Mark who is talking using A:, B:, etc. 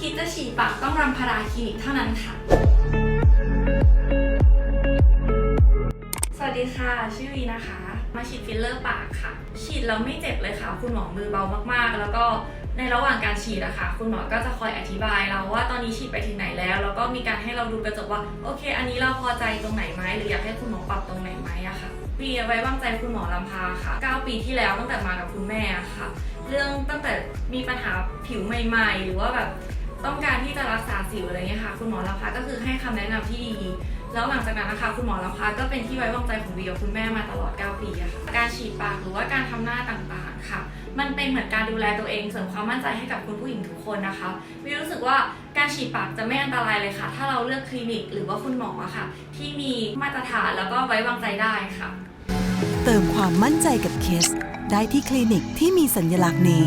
A: คิดจะฉีดปากต้องรำพาราคลินิกเท่านั้นค่ะ สวัสดีค่ะ ชื่อวีนะคะ มาฉีดฟิลเลอร์ปากค่ะ ฉีดแล้วไม่เจ็บเลยค่ะ คุณหมอมือเบามากๆ แล้วก็ในระหว่างการฉีดอะค่ะ คุณหมอก็จะคอยอธิบายเราว่าตอนนี้ฉีดไปถึงไหนแล้ว แล้วก็มีการให้เราดูกระจกว่า โอเค อันนี้เราพอใจตรงไหนไหมหรืออยากให้คุณหมอปรับตรงไหนไหมอะค่ะวีไว้วางใจคุณหมอลำพาค่ะ 9 ปีที่แล้วตั้งแต่มากับคุณแม่อะค่ะ เรื่องตั้งแต่มีปัญหาผิวใหม่ ๆ หรือว่าแบบ ต้องการที่จะรักษาสิวอะไรเงี้ยค่ะ คุณหมอลำพาก็คือให้คำแนะนำที่ดี แล้วหลังจากนั้นนะคะคุณหมอลำพาก็เป็นที่ไว้วางใจของวีกับคุณแม่มาตลอด 9 ปีค่ะการฉีดปากหรือว่าการทำหน้าต่างๆค่ะ มันเป็นเหมือนการดูแลตัวเองเสริมความมั่นใจให้กับคุณผู้หญิงทุกคนนะคะวีรู้สึกว่าการฉีดปากจะไม่อันตรายเลยค่ะ ถ้าเราเลือกคลินิกหรือว่าคุณหมออะค่ะ ที่มีมาตรฐานแล้วก็ไว้วางใจได้ค่ะ
B: เติมความมั่นใจกับเคสได้ที่คลินิกที่มีสัญลักษณ์นี้